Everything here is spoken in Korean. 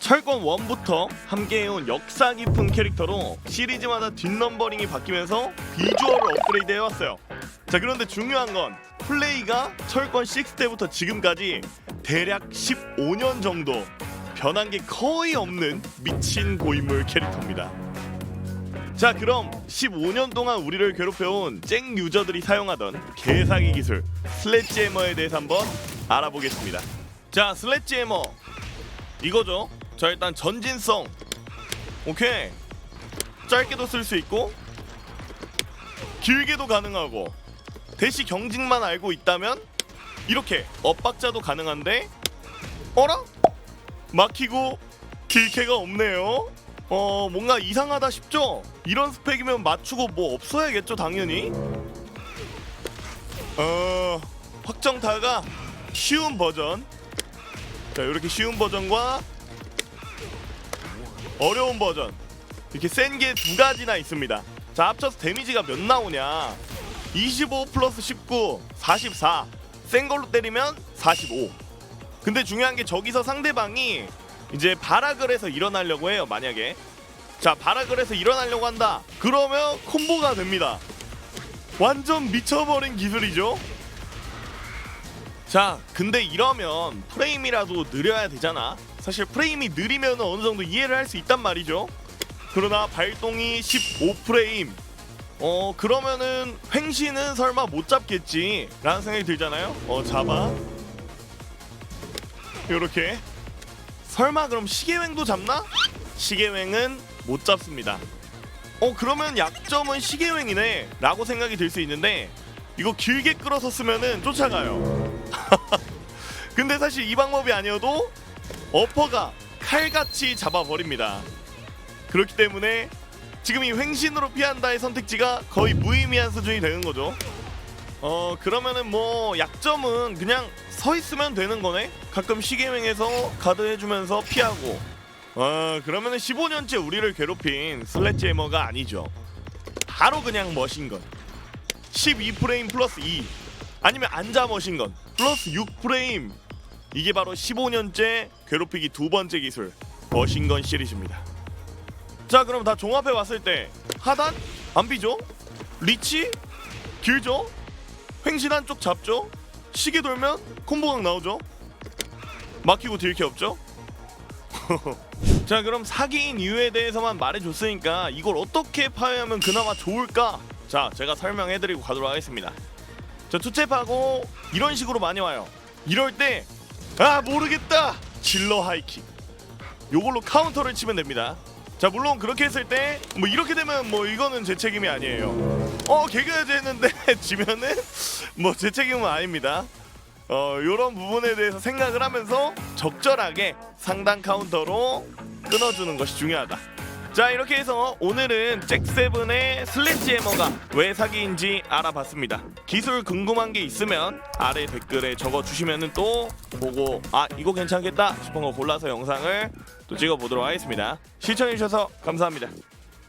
철권 1부터 함께해온 역사 깊은 캐릭터로 시리즈마다 뒷넘버링이 바뀌면서 비주얼을 업그레이드 해왔어요. 자 그런데 중요한 건 플레이가 철권 6 때부터 지금까지 대략 15년 정도 변한 게 거의 없는 미친 고인물 캐릭터입니다. 자 그럼 15년 동안 우리를 괴롭혀온 쨍 유저들이 사용하던 개사기 기술 슬래지 해머에 대해서 한번 알아보겠습니다. 자 슬래지 해머 이거죠. 자 일단 전진성 오케이 짧게도 쓸 수 있고 길게도 가능하고 대시 경직만 알고 있다면 이렇게 엇박자도 가능한데 어라 막히고 길게가 없네요. 어 뭔가 이상하다 싶죠? 이런 스펙이면 맞추고 뭐 없어야겠죠 당연히. 어 확정타가 쉬운 버전. 자 이렇게 쉬운 버전과 어려운 버전 이렇게 센 게 두 가지나 있습니다. 자 합쳐서 데미지가 몇 나오냐? 25 플러스 19, 44. 센 걸로 때리면 45. 근데 중요한 게 저기서 상대방이 이제 발악을 해서 일어나려고 해요. 만약에 자 발악을 해서 일어나려고 한다. 그러면 콤보가 됩니다. 완전 미쳐버린 기술이죠. 자 근데 이러면 프레임이라도 느려야 되잖아. 사실 프레임이 느리면 어느 정도 이해를 할 수 있단 말이죠. 그러나 발동이 15프레임. 어 그러면은 횡신은 설마 못 잡겠지 라는 생각이 들잖아요 어 잡아 요렇게 설마 그럼 시계횡도 잡나? 시계횡은 못 잡습니다 어 그러면 약점은 시계횡이네 라고 생각이 들 수 있는데 이거 길게 끌어서 쓰면은 쫓아가요 근데 사실 이 방법이 아니어도 어퍼가 칼같이 잡아버립니다 그렇기 때문에 지금 이 횡신으로 피한다의 선택지가 거의 무의미한 수준이 되는 거죠. 어 그러면은 뭐 약점은 그냥 서 있으면 되는 거네. 가끔 시계명에서 가드 해주면서 피하고. 어 그러면은 15년째 우리를 괴롭힌 슬래지 해머가 아니죠. 바로 그냥 머신건. 12 프레임 플러스 2 아니면 앉아 머신건 플러스 6 프레임 이게 바로 15년째 괴롭히기 두 번째 기술 머신건 시리즈입니다. 자 그럼 다 종합해 왔을 때 하단 안 비죠? 리치 길죠? 횡신 한쪽 잡죠? 시계 돌면 콤보각 나오죠? 막히고 딜게 없죠? 자 그럼 사기인 이유에 대해서만 말해줬으니까 이걸 어떻게 파괴하면 그나마 좋을까? 자 제가 설명해드리고 가도록 하겠습니다 자 투탭하고 이런 식으로 많이 와요 이럴 때 아 모르겠다 질러 하이킥 요걸로 카운터를 치면 됩니다 자 물론 그렇게 했을 때 뭐 이렇게 되면 뭐 이거는 제 책임이 아니에요. 어 개그해야지 했는데 지면은 뭐 제 책임은 아닙니다. 어 요런 부분에 대해서 생각을 하면서 적절하게 상단 카운터로 끊어주는 것이 중요하다. 자 이렇게 해서 오늘은 잭세븐의 슬래지 해머가 왜 사기인지 알아봤습니다. 기술 궁금한 게 있으면 아래 댓글에 적어주시면 또 보고 아 이거 괜찮겠다 싶은 거 골라서 영상을 또 찍어보도록 하겠습니다. 시청해주셔서 감사합니다.